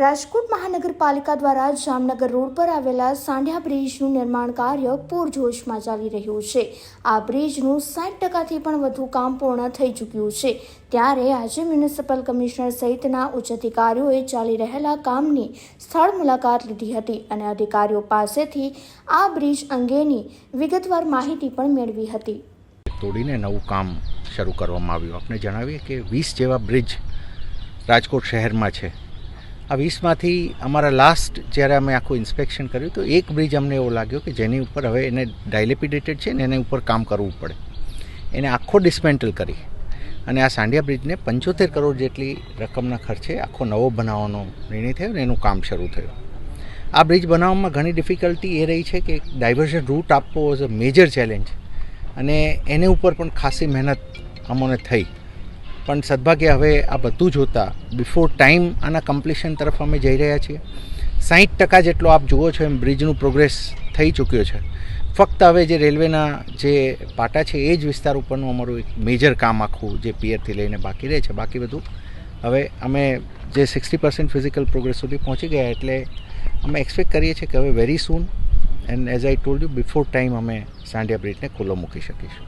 રાજકોટ મહાનગરપાલિકા દ્વારા જામનગર રોડ પર આવેલા સાંઢિયા બ્રિજનું નિર્માણ કાર્ય પૂરજોશમાં ચાલી રહ્યું છે. આ બ્રિજનું સાઠ ટકાથી પણ વધુ કામ પૂર્ણ થઈ ચૂક્યું છે. ત્યારે આજે મ્યુનિસિપલ કમિશનર સહિતના ઉચ્ચ અધિકારીઓએ ચાલી રહેલા કામની સ્થળ મુલાકાત લીધી હતી અને અધિકારીઓ પાસેથી આ બ્રિજ અંગેની વિગતવાર માહિતી પણ મેળવી હતી. તોડીને નવું કામ શરૂ કરવામાં આવ્યું. આપણે જણાવીએ કે વીસ જેવા બ્રિજ રાજકોટ શહેરમાં છે. આ વીસમાંથી અમારા લાસ્ટ જ્યારે અમે આખું ઇન્સ્પેક્શન કર્યું, તો એક બ્રિજ અમને એવો લાગ્યો કે જેની ઉપર હવે એને ડાયલેપિડેટેડ છે ને એની ઉપર કામ કરવું પડે. એને આખો ડિસ્મેન્ટલ કરી. અને આ સાંડિયા બ્રિજને પંચોતેર કરોડ જેટલી રકમના ખર્ચે આખો નવો બનાવવાનો નિર્ણય થયો ને એનું કામ શરૂ થયું. આ બ્રિજ બનાવવામાં ઘણી ડિફિકલ્ટી એ રહી છે કે ડાયવર્ઝન રૂટ આપવો વોઝ અ મેજર ચેલેન્જ અને એને ઉપર પણ ખાસી મહેનત અમોને થઈ. પણ સદભાગ્ય હવે આ બધું જોતાં બિફોર ટાઈમ આના કમ્પ્લીશન તરફ અમે જઈ રહ્યા છીએ. સાહીઠ ટકા જેટલો આપ જુઓ છો એમ બ્રિજનું પ્રોગ્રેસ થઈ ચૂક્યો છે. ફક્ત હવે જે રેલવેના જે પાટા છે એ જ વિસ્તાર ઉપરનું અમારું એક મેજર કામ આખું જે પિયરથી લઈને બાકી રહે છે. બાકી બધું હવે અમે જે સિક્સટી પર્સન્ટ ફિઝિકલ પ્રોગ્રેસ સુધી પહોંચી ગયા એટલે અમે એક્સપેક્ટ કરીએ છીએ કે હવે very soon and as I told you before time અમે સાંઢિયા બ્રિજને ખુલ્લો મૂકી શકીશું.